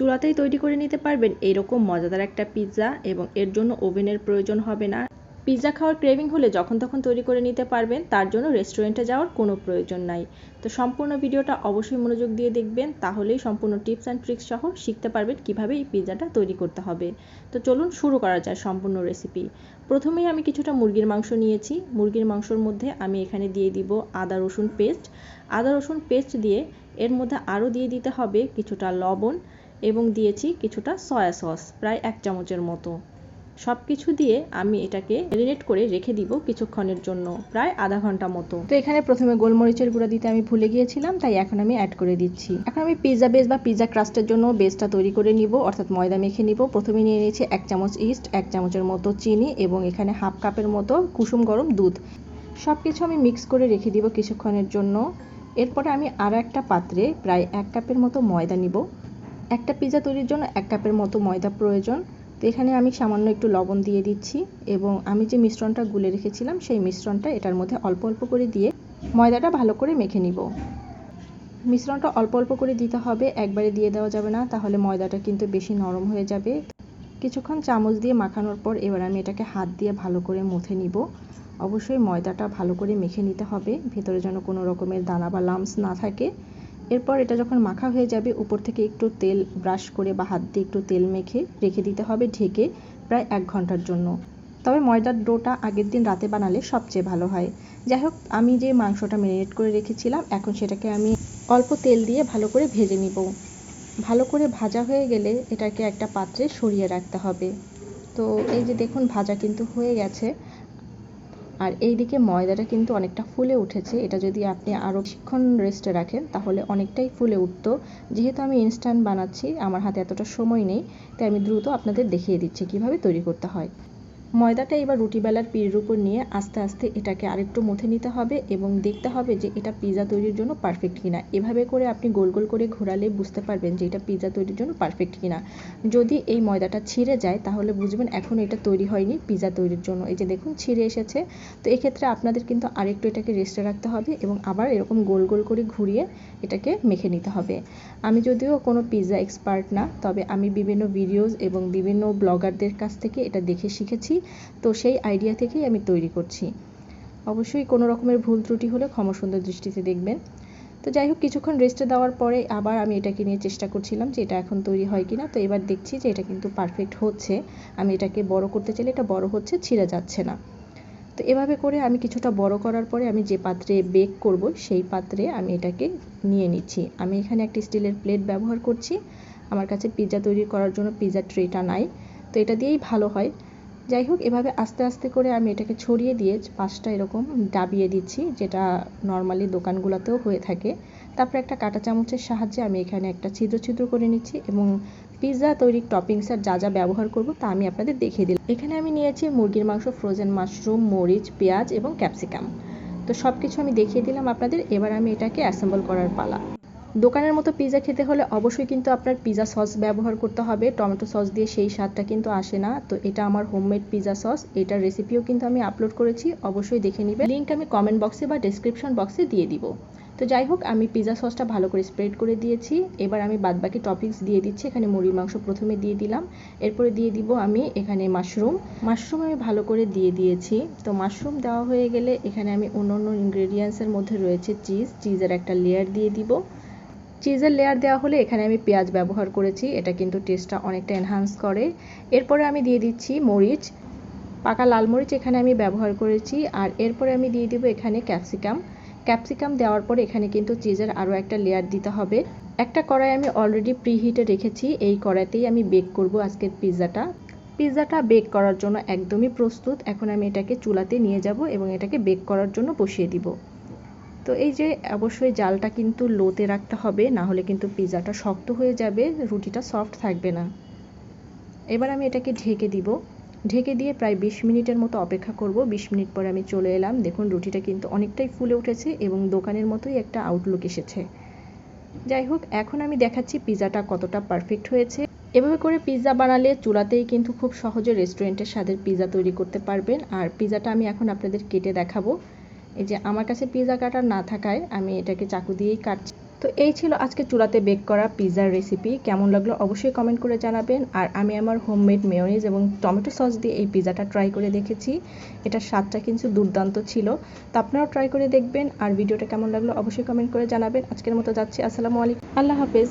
চুলাতেই তৈরি করে নিতে পারবেন। এইরকম মজাদার একটা পিৎজা এবং এর জন্য ওভেনের প্রয়োজন হবে না। পিৎজা খাওয়ার ক্রেভিং হলে যখন তখন তৈরি করে নিতে পারবেন, তার জন্য রেস্টুরেন্টে যাওয়ার কোনো প্রয়োজন নাই। তো সম্পূর্ণ ভিডিওটা অবশ্যই মনোযোগ দিয়ে দেখবেন, তাহলেই সম্পূর্ণ টিপস অ্যান্ড ট্রিক্স সহ শিখতে পারবেন কীভাবে এই পিৎজাটা তৈরি করতে হবে। তো চলুন শুরু করা যায় সম্পূর্ণ রেসিপি প্রথমেই আমি কিছুটা মুরগির মাংস নিয়েছি। মুরগির মাংসর মধ্যে আমি এখানে দিয়ে দিব আদা, রসুন পেস্ট। আদা, রসুন পেস্ট দিয়ে এর মধ্যে আরও দিয়ে দিতে হবে কিছুটা লবণ। এবং দিয়েছি কিছুটা সয়া সস, প্রায় এক চামচের মতো। সব কিছু দিয়ে আমি এটাকে ম্যারিনেট করে রেখে দিব কিছুক্ষণের জন্য, প্রায় আধা ঘণ্টা মতো। তো এখানে প্রথমে গোলমরিচের গুঁড়া দিতে আমি ভুলে গিয়েছিলাম, তাই এখন আমি অ্যাড করে দিচ্ছি। এখন আমি পিৎজা বেস বা পিৎজা ক্রাস্টের জন্য বেসটা তৈরি করে নিব, অর্থাৎ ময়দা মেখে নিব। প্রথমে নিয়ে নিয়েছি এক চামচ ইস্ট এক চামচের মতো চিনি এবং এখানে হাফ কাপের মতো কুসুম গরম দুধ। সব কিছু আমি মিক্স করে রেখে দিব কিছুক্ষণের জন্য। এরপরে আমি আরও একটা পাত্রে প্রায় এক কাপের মতো ময়দা নিব। একটা পিৎজা তৈরির জন্য এক কাপের মতো ময়দা প্রয়োজন। তো এখানে আমি সামান্য একটু লবণ দিয়ে দিচ্ছি এবং আমি যে মিশ্রণটা গুলে রেখেছিলাম, সেই মিশ্রণটা এটার মধ্যে অল্প অল্প করে দিয়ে ময়দাটা ভালো করে মেখে নিব। মিশ্রণটা অল্প অল্প করে দিতে হবে, একবারে দিয়ে দেওয়া যাবে না, তাহলে ময়দাটা কিন্তু বেশি নরম হয়ে যাবে। কিছুক্ষণ চামচ দিয়ে মাখানোর পর এবার আমি এটাকে হাত দিয়ে ভালো করে মুথে নিব। অবশ্যই ময়দাটা ভালো করে মেখে নিতে হবে, ভেতরে যেন কোনো রকমের দানা বা লামস না থাকে। এরপর এটা যখন মাখা হয়ে যাবে, উপর থেকে একটু তেল ব্রাশ করে বা হাত দিয়ে একটু তেল মেখে রেখে দিতে হবে ঢেকে প্রায় এক ঘণ্টার জন্য। তবে ময়দার ডোটা আগের দিন রাতে বানালে সবচেয়ে ভালো হয়। যাই হোক, আমি যে মাংসটা ম্যারিনেট করে রেখেছিলাম, এখন সেটাকে আমি অল্প তেল দিয়ে ভালো করে ভেজে নিব। ভালো করে ভাজা হয়ে গেলে এটাকে একটা পাত্রে সরিয়ে রাখতে হবে। তো এই যে দেখুন, ভাজা কিন্তু হয়ে গেছে। আর এই দিকে ময়দাটা কিন্তু অনেকটা ফুলে উঠেছে। এটা যদি আপনি আরও বেশিক্ষণ রেস্টে রাখেন, তাহলে অনেকটাই ফুলে উঠত। যেহেতু আমি ইনস্ট্যান্ট বানাচ্ছি, আমার হাতে এতটা সময় নেই, তাই আমি দ্রুত আপনাদের দেখিয়ে দিচ্ছি কীভাবে তৈরি করতে হয়। ময়দাটা এবার রুটি বেলার পিঁড়ির উপর নিয়ে আস্তে আস্তে এটাকে আরেকটু মুথে নিতে হবে এবং দেখতে হবে যে এটা পিৎজা তৈরির জন্য পারফেক্ট কিনা। এভাবে করে আপনি গোল গোল করে ঘোরালে বুঝতে পারবেন যে এটা পিৎজা তৈরির জন্য পারফেক্ট কিনা। যদি এই ময়দাটা ছিঁড়ে যায়, তাহলে বুঝবেন এখন এটা তৈরি হয়নি পিৎজা তৈরির জন্য। এই যে দেখুন, ছিঁড়ে এসেছে। তো এক্ষেত্রে আপনাদের কিন্তু আরেকটু এটাকে রেস্টে রাখতে হবে এবং আবার এরকম গোল গোল করে ঘুরিয়ে এটাকে মেখে নিতে হবে। আমি যদিও কোনো পিৎজা এক্সপার্ট না, তবে আমি বিভিন্ন ভিডিওস এবং বিভিন্ন ব্লগারদের কাছ থেকে এটা দেখে শিখেছি। তো সেই আইডিয়া থেকেই আমি তৈরি করছি। অবশ্যই কোনো রকমের ভুল ত্রুটি হলে ক্ষমা সুন্দর দৃষ্টিতে দেখবেন। তো যাই হোক, কিছুক্ষণ রেস্টে দেওয়ার পরে আবার আমি এটাকে নিয়ে চেষ্টা করছিলাম যে এটা এখন তৈরি হয় কি না তো এবার দেখছি যে এটা কিন্তু পারফেক্ট হচ্ছে। আমি এটাকে বড় করতে চাইলে এটা বড় হচ্ছে, ছিঁড়ে যাচ্ছে না। তো এভাবে করে আমি কিছুটা বড় করার পরে আমি যে পাত্রে বেক করব, সেই পাত্রে আমি এটাকে নিয়ে নিচ্ছি। আমি এখানে একটা স্টিলের প্লেট ব্যবহার করছি। আমার কাছে পিৎজা তৈরি করার জন্য পিৎজা ট্রেটা নাই। তো এটা দিয়েই ভালো হয়। যাই হোক এভাবে আস্তে আস্তে করে আমি এটাকে ছড়িয়ে দিয়ে পাঁচটা এরকম ডাবিয়ে দিচ্ছি, যেটা নর্মালি দোকানগুলোতেও হয়ে থাকে। তারপর একটা কাঁটা চামচের সাহায্যে আমি এখানে একটা ছিদ্র ছিদ্র করে নিচ্ছি এবং পিৎজা তৈরির টপিংস আর যা যা ব্যবহার করব তা আমি আপনাদের দেখিয়ে দিলাম। এখানে আমি নিয়েছি মুরগির মাংস ফ্রোজেন মাশরুম মরিচ, পেঁয়াজ এবং ক্যাপসিকাম তো সব কিছু আমি দেখিয়ে দিলাম আপনাদের, এবার আমি এটাকে অ্যাসেম্বল করার পালা। দোকানের মতো পিৎজা খেতে হলে অবশ্যই কিন্তু আপনার পিৎজা সস ব্যবহার করতে হবে। টমেটো সস দিয়ে সেই স্বাদটা কিন্তু আসে না। তো এটা আমার হোমমেড পিৎজা সস এটার রেসিপিও কিন্তু আমি আপলোড করেছি। অবশ্যই দেখে নিবে লিঙ্ক আমি কমেন্ট বক্সে বা ডেসক্রিপশন বক্সে দিয়ে দিব। তো যাই হোক, আমি পিৎজা সসটা ভালো করে স্প্রেড করে দিয়েছি। এবার আমি বাদবাকি টপিংস দিয়ে দিচ্ছি। এখানে মুরগির মাংস প্রথমে দিয়ে দিলাম। এরপরে দিয়ে দিব আমি এখানে মাশরুম মাশরুম আমি ভালো করে দিয়ে দিয়েছি। তো মাশরুম দেওয়া হয়ে গেলে এখানে আমি অন্য অন্য ইনগ্রেডিয়েন্টসের মধ্যে রয়েছে চিজ চিজের একটা লেয়ার দিয়ে দিব। চিজের লেয়ার দেওয়া হলে এখানে আমি পেঁয়াজ ব্যবহার করেছি। এটা কিন্তু টেস্টটা অনেকটা এনহান্স করে। এরপরে আমি দিয়ে দিচ্ছি মরিচ। পাকা লাল মরিচ এখানে আমি ব্যবহার করেছি। আর এরপরে আমি দিয়ে দিব এখানে ক্যাপসিকাম ক্যাপসিকাম দেওয়ার পরে এখানে কিন্তু চিজের আরও একটা লেয়ার দিতে হবে। একটা কড়াই আমি অলরেডি প্রিহিটে রেখেছি। এই কড়াইতেই আমি বেক করব আজকের পিৎজাটা পিৎজাটা বেক করার জন্য একদমই প্রস্তুত। এখন আমি এটাকে চুলাতে নিয়ে যাব এবং এটাকে বেক করার জন্য বসিয়ে দিব। তো এই যে অবশ্যই জালটা কিন্তু লোতে রাখতে হবে না হলে কিন্তু পিৎজাটা শক্ত হয়ে যাবে, রুটিটা সফট থাকবে না। এবার আমি এটাকে ঢেকে দিব। ঢেকে দিয়ে প্রায় বিশ মিনিটের মতো অপেক্ষা করব। বিশ মিনিট পরে আমি চলে এলাম। দেখুন, রুটিটা কিন্তু অনেকটাই ফুলে উঠেছে এবং দোকানের মতোই একটা আউটলুক এসেছে। যাই হোক, এখন আমি দেখাচ্ছি পিৎজাটা কতটা পারফেক্ট হয়েছে। এভাবে করে পিৎজা বানালে চুলাতেই কিন্তু খুব সহজে রেস্টুরেন্টের স্বাদের পিৎজা তৈরি করতে পারবেন। আর পিৎজাটা আমি এখন আপনাদের কেটে দেখাবো। এই যে আমার কাছে পিৎজা কাটার না থাকায় আমি এটাকে চাকু দিয়েই কাটছি। তো এই ছিল আজকে চুলাতে বেক করা পিৎজার রেসিপি কেমন লাগল অবশ্যই কমেন্ট করে জানাবেন। আর আমি আমার হোমমেড মেয়নিজ এবং টমেটো সস দিয়ে এই পিৎজাটা ট্রাই করে দেখেছি। এটার স্বাদটা কিন্তু দুর্দান্ত ছিল। তো আপনারাও ট্রাই করে দেখবেন। আর ভিডিওটা কেমন লাগল অবশ্যই কমেন্ট করে জানাবেন। আজকের মতো যাচ্ছি। আসসালামু আলাইকুম। আল্লাহ হাফেজ।